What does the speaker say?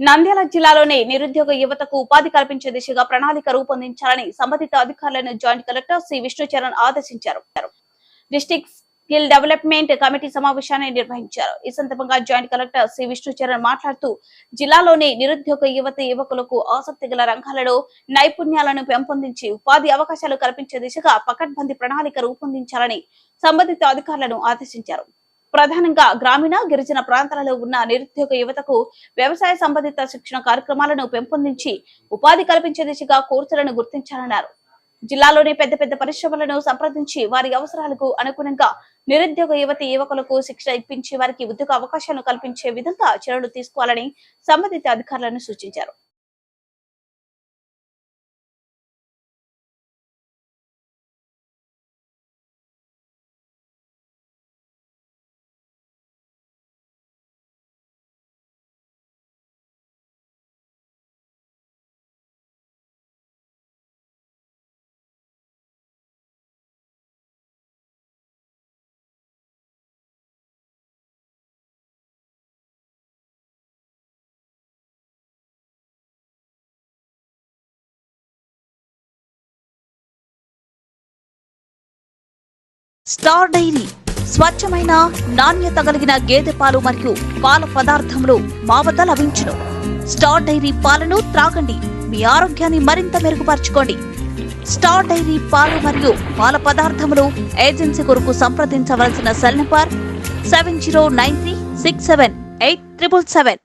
నంద్యాల జిల్లాలోని నిరుద్యోగ యువతకు ఉపాధి కల్పించే దిశగా ప్రణాళిక రూపొందించాలని సంబంధిత అధికారులను జాయింట్ కలెక్టర్ సి. విష్ణుచరణ్ ఆదేశించారు. డిస్టిక్ స్కిల్ డెవలప్మెంట్ కమిటీ సమావేశాన్ని నిర్వహించారు. ఈ సందర్భంగా జాయింట్ కలెక్టర్ సి. విష్ణుచరణ్ మాట్లాడుతూ జిల్లాలోని నిరుద్యోగ యువత యువకులకు ఆసక్తి గల రంగాలలో నైపుణ్యాలను పెంపొందించి ఉపాధి అవకాశాలు కల్పించే దిశగా పకడ్బందీ ప్రణాళిక రూపొందించాలని సంబంధిత అధికారులను ఆదేశించారు. ప్రధానంగా గ్రామీణ గిరిజన ప్రాంతాలలో ఉన్న నిరుద్యోగ యువతకు వ్యవసాయ సంబంధిత శిక్షణ కార్యక్రమాలను పెంపొందించి ఉపాధి కల్పించే దిశగా కోర్సులను గుర్తించాలన్నారు. జిల్లాలోని పెద్ద పెద్ద పరిశ్రమలను సంప్రదించి వారి అవసరాలకు అనుగుణంగా నిరుద్యోగ యువతి యువకులకు శిక్షణ ఇప్పించి వారికి ఉద్యోగ అవకాశాలను కల్పించే విధంగా చర్యలు తీసుకోవాలని సంబంధిత అధికారులను సూచించారు. స్టార్ డైరీ స్వచ్ఛమైన నాణ్యత కలిగిన గేదె పాలు మరియు పాల పదార్థములు మా వద్ద లభించును. స్టార్ డైరీ పాలను త్రాగండి. మీ ఆరోగ్యాన్ని మరింత మెరుగుపరచుకోండి. స్టార్ డైరీ పాలు మరియు పాల పదార్థములు ఏజెన్సీ కొరకు సంప్రదించవలసిన cell number seven zero nine three six seven eight triple seven.